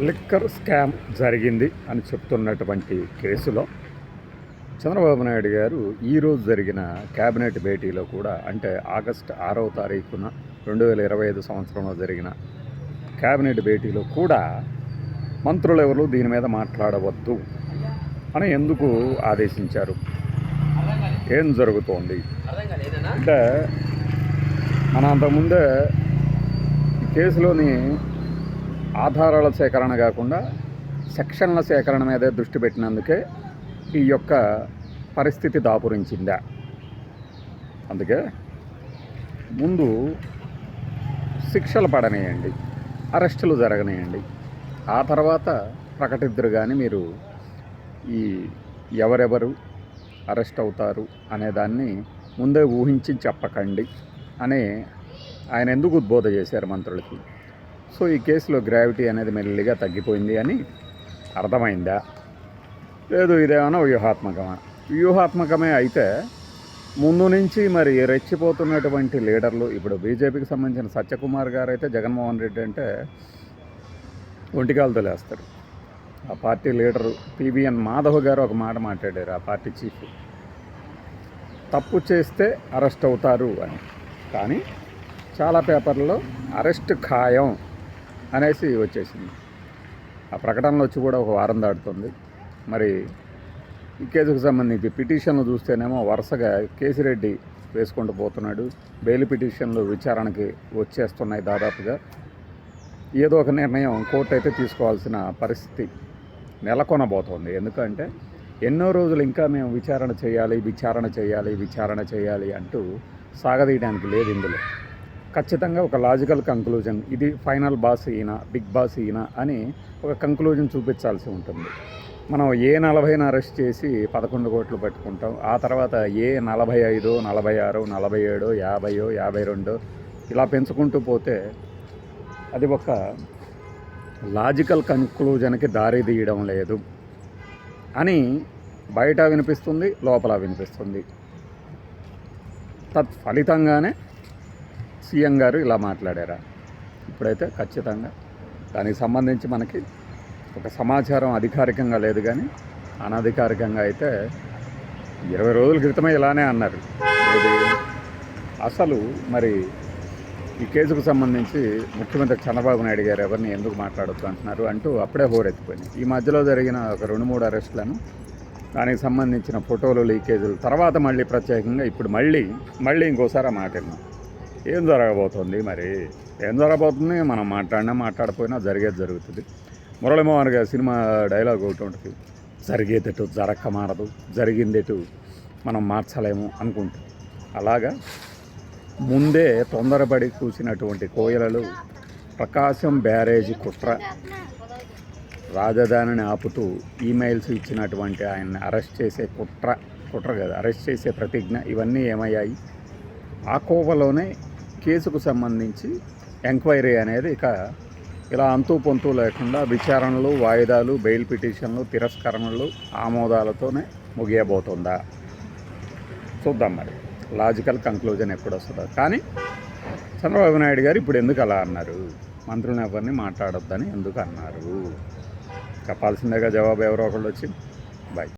Liquor scam జరిగింది అని చెప్తున్నటువంటి కేసులో చంద్రబాబు నాయుడు గారు ఈరోజు జరిగిన కేబినెట్ భేటీలో కూడా అంటే ఆగస్ట్ ఆరవ తారీఖున రెండు వేల ఇరవై ఐదు సంవత్సరంలో జరిగిన కేబినెట్ భేటీలో కూడా మంత్రులు ఎవరు దీని మీద మాట్లాడవద్దు అని ఎందుకు ఆదేశించారు? ఏం జరుగుతోంది? అంటే మన అంతకుముందే కేసులోని ఆధారాల సేకరణ కాకుండా సెక్షన్ల సేకరణ మీదే దృష్టి పెట్టినందుకే ఈ యొక్క పరిస్థితి దాపురించిందా. అందుకే ముందు శిక్షలు పడనేయండి అరెస్టులు జరగనేయండి. ఆ తర్వాత ప్రకటిద్దరు కానీ మీరు ఈ ఎవరెవరు అరెస్ట్ అవుతారు అనేదాన్ని ముందే ఊహించి చెప్పకండి అని ఆయన ఎందుకు ఉద్బోధ చేశారు మంత్రులకి? సో ఈ కేసులో గ్రావిటీ అనేది మెల్లిగా తగ్గిపోయింది అని అర్థమైందా? లేదు ఇదేమైనా వ్యూహాత్మకమా? వ్యూహాత్మకమే అయితే ముందు నుంచి మరి రెచ్చిపోతున్నటువంటి లీడర్లు ఇప్పుడు బీజేపీకి సంబంధించిన సత్యకుమార్ గారు అయితే జగన్మోహన్ రెడ్డి అంటే ఒంటికాలతో లేస్తారు ఆ పార్టీ లీడరు పివిఎన్ మాధవ్ గారు ఒక మాట మాట్లాడారు ఆ పార్టీ చీఫ్. తప్పు చేస్తే అరెస్ట్ అవుతారు అని. కానీ చాలా పేపర్లలో అరెస్ట్ ఖాయం. అనేసి వచ్చేసింది. ఆ ప్రకటనలు వచ్చి కూడా ఒక వారం దాటుతుంది. మరి ఈ కేసుకు సంబంధించి పిటిషన్లు చూస్తేనేమో వరుసగా కేసిరెడ్డి వేసుకుంటూ పోతున్నాడు. బెయిల్ పిటిషన్లు విచారణకి వచ్చేస్తున్నాయి దాదాపుగా. ఏదో ఒక నిర్ణయం కోర్టు అయితే తీసుకోవాల్సిన పరిస్థితి నెలకొనబోతోంది. ఎందుకంటే ఎన్నో రోజులు ఇంకా మేము విచారణ చేయాలి విచారణ చేయాలి విచారణ చేయాలి అంటూ సాగదీయడానికి లేదు ఇందులో. ఖచ్చితంగా ఒక లాజికల్ కంక్లూజన్ ఇది ఫైనల్ బాస్ ఈయన బిగ్ బాస్ ఈయన అని ఒక కంక్లూజన్ చూపించాల్సి ఉంటుంది. మనం ఏ నలభైని అరెస్ట్ చేసి పదకొండు కోట్లు పెట్టుకుంటాం ఆ తర్వాత ఏ నలభై ఐదు నలభై ఆరు నలభై ఏడు యాభైయో యాభై రెండు ఇలా పెంచుకుంటూ పోతే అది ఒక లాజికల్ కంక్లూజన్కి దారి తీయడం లేదు అని బయట వినిపిస్తుంది లోపల వినిపిస్తుంది. తత్ ఫలితంగానే సీఎం గారు ఇలా మాట్లాడారా? ఇప్పుడైతే ఖచ్చితంగా. దానికి సంబంధించి మనకి ఒక సమాచారం అధికారికంగా లేదు కానీ అనధికారికంగా అయితే ఇరవై రోజుల క్రితమే ఇలానే అన్నారు. అసలు మరి ఈ కేసుకు సంబంధించి ముఖ్యమంత్రి చంద్రబాబు నాయుడు గారు ఎవరిని ఎందుకు మాట్లాడొద్దు అంటున్నారు అంటూ అప్పుడే హోరెత్తిపోయింది. ఈ మధ్యలో జరిగిన ఒక రెండు మూడు అరెస్టులను దానికి సంబంధించిన ఫోటోలు లీకేజీలు తర్వాత మళ్ళీ ప్రత్యేకంగా ఇప్పుడు మళ్ళీ మళ్ళీ ఇంకోసారి ఆ మాట విన్నాం. ఏం జరగబోతుంది మరి? ఏం జరగబోతుంది? మనం మాట్లాడినా మాట్లాడపోయినా జరిగేది జరుగుతుంది. మురళీమోహన్ గారి సినిమా డైలాగ్ ఒకటి ఉంటుంది. జరిగేదెటు జరక్క మారదు జరిగిందెటు మనం మార్చలేము అనుకుంటాం అలాగా ముందే తొందరపడి కూసినటువంటి కోయలలు ప్రకాశం బ్యారేజీ కుట్ర రాజధానిని ఆపుతూ ఈమెయిల్స్ ఇచ్చినటువంటి ఆయన్ని అరెస్ట్ చేసే కుట్ర కుట్ర కదా అరెస్ట్ చేసే ప్రతిజ్ఞ ఇవన్నీ ఏమయ్యాయి? ఆ కోవలోనే కేసుకు సంబంధించి ఎంక్వైరీ అనేది ఇక ఇలా అంతు పొంతు లేకుండా విచారణలు వాయిదాలు బెయిల్ పిటిషన్లు తిరస్కరణలు ఆమోదాలతోనే ముగియబోతుందా? చూద్దాం మరి. లాజికల్ కంక్లూజన్ ఎప్పుడు వస్తుందో కానీ చంద్రబాబు నాయుడు గారు ఇప్పుడు ఎందుకు అలా అన్నారు? మంత్రులను ఎవరిని మాట్లాడొద్దని ఎందుకు అన్నారు? చెప్పాల్సిందేగా జవాబు ఎవరో ఒకళ్ళు వచ్చి. బాయ్